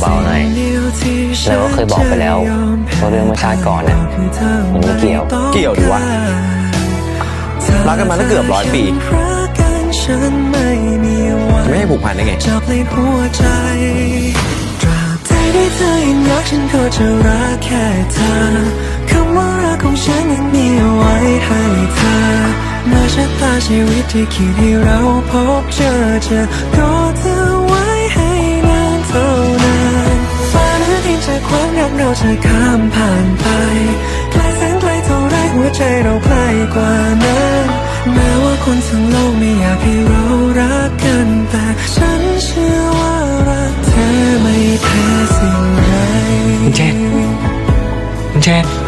เบาๆหน่อยแล้วก็เคยบอกไปแล้วว่าเรื่องเมื่อชาติก่อนน่ะมันไม่เกี่ยว เกี่ยวดิวะรักกันมาตั้งเกือบร้อยปีไม่ให้ผูกพันได้ไงจับในหัวใจตราบใดที่เธอยังรักฉันก็จะรักแค่เธอคำว่ารักของฉันยังมีเอาไว้ให้เธอเมื่อชะตาชีวิตที่คิดให้เราพบเจอจะรอเธอ รักเราจะข้ามผ่านไปไกลแสนไกลเท่าไรหัวใจเราใกล้กว่านั้นแม้ว่าคนทั้งโลกไม่อยากให้เรารักกัน แต่ฉันเชื่อว่ารักเธอไม่แพ้สิ่งใดเจนเจน